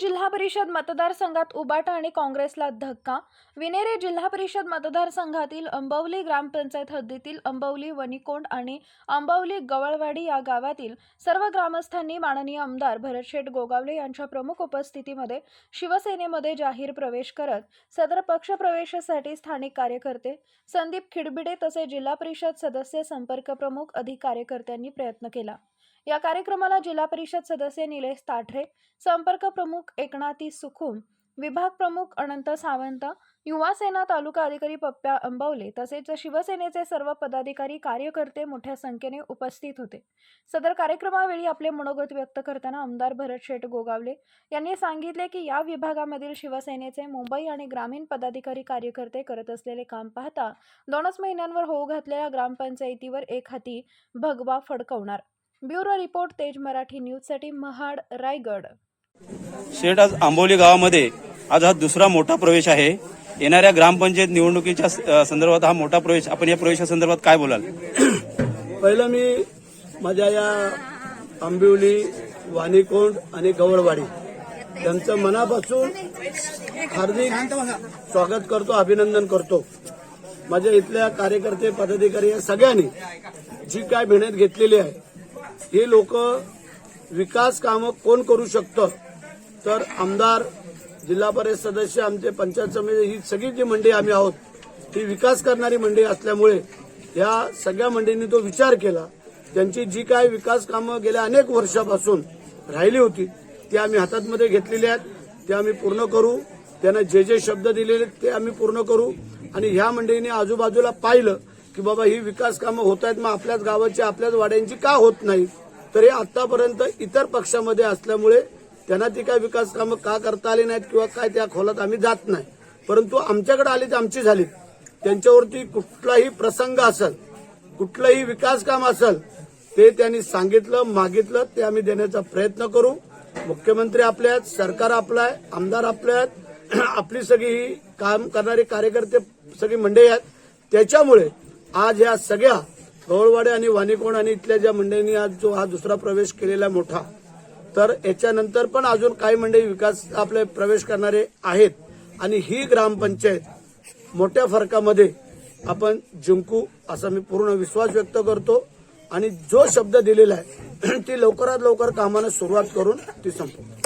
जिल्हा परिषद मतदारसंघात उबाटा आणि काँग्रेसला धक्का. विनेरे जिल्हा परिषद मतदारसंघातील अंबवली ग्रामपंचायत हद्दीतील अंबवली वनिकोंड आणि अंबवली गवळवाडी या गावातील सर्व ग्रामस्थांनी माननीय आमदार भरतशेठ गोगावले यांच्या प्रमुख उपस्थितीमध्ये शिवसेनेमध्ये जाहीर प्रवेश करत सदर पक्ष प्रवेशासाठी स्थानिक कार्यकर्ते संदीप खिडबिडे तसेच जिल्हा परिषद सदस्य संपर्क प्रमुख अधिक कार्यकर्त्यांनी प्रयत्न केला. या कार्यक्रमाला जिल्हा परिषद सदस्य निलेश ताठरे संपर्क प्रमुख एकनाथी सुखुम विभाग प्रमुख अनंत सावंत युवा सेना तालुका अधिकारी पप्प्या अंबवले तसेच शिवसेनेचे सर्व पदाधिकारी कार्यकर्ते मोठ्या संख्येने उपस्थित होते. सदर कार्यक्रमावेळी आपले मनोगत व्यक्त करताना आमदार भरत शेठ गोगावले यांनी सांगितले की या विभागामधील शिवसेनेचे मुंबई आणि ग्रामीण पदाधिकारी कार्यकर्ते करत असलेले काम पाहता दोनच महिन्यांवर होऊ घातलेल्या ग्रामपंचायतीवर एक हाती भगवा फडकवणार ब्युरो रिपोर्ट तेज मराठी न्यूजसाठी महाड रायगड. शेठ आज आंबोली गावामध्ये आज हा दुसरा मोठा प्रवेश आहे. येणाऱ्या ग्रामपंचायत निवडणुकीच्या संदर्भात हा मोठा प्रवेश आपण या प्रवेशासंदर्भात काय बोलाल? पहिलं मी माझ्या या आंबिवली वाणीकोंड आणि गवळवाडी त्यांचं मनापासून हार्दिक स्वागत करतो अभिनंदन करतो. माझ्या इथल्या कार्यकर्ते पदाधिकारी या सगळ्यांनी जी काय मेहनत घेतलेली आहे हे लोक विकास कामं कोण करू शकतं? तर आमदार जिल्हा परिषद सदस्य आमचे पंचायत समिती ही सगळी जी मंडळी आम्ही आहोत ती विकास करणारी मंडळी असल्यामुळे या सगळ्या मंडळींनी तो विचार केला. त्यांची जी काय विकास कामं गेल्या अनेक वर्षापासून राहिली होती ती आम्ही हातातमध्ये घेतलेली आहेत. ते आम्ही पूर्ण करू. त्यांना जे जे शब्द दिलेले ते आम्ही पूर्ण करू. आणि ह्या मंडळींनी आजूबाजूला पाहिलं की बाबा ही विकास कामं होत आहेत मग आपल्याच गावाची आपल्याच वाड्यांची का होत नाही? तर हे आतापर्यंत इतर पक्षामध्ये असल्यामुळे त्यांना ती काय विकास कामं का करता आली नाहीत किंवा काय त्या खोलात आम्ही जात नाही. परंतु आमच्याकडे आली तर आमची झाली. त्यांच्यावरती कुठलाही प्रसंग असेल कुठलंही विकास काम असेल ते त्यांनी सांगितलं मागितलं ते आम्ही देण्याचा प्रयत्न करू. मुख्यमंत्री आपले आहेत सरकार आपलं आहे आमदार आपले आहेत. आपली सगळी ही काम करणारे कार्यकर्ते सगळी मंडळी आहेत. त्याच्यामुळे आज या सगळ्या गौळवाडे आणि वाणीकोण आणि इथल्या ज्या मंडळींनी आज जो हा दुसरा प्रवेश केलेला मोठा तर याच्यानंतर पण अजून काही मंडळी विकास आपले प्रवेश करणारे आहेत. आणि ही ग्रामपंचायत मोठ्या फरकामध्ये आपण जिंकू असा मी पूर्ण विश्वास व्यक्त करतो. आणि जो शब्द दिलेला आहे ती लवकरात लवकर कामाला सुरुवात करून ती संपवू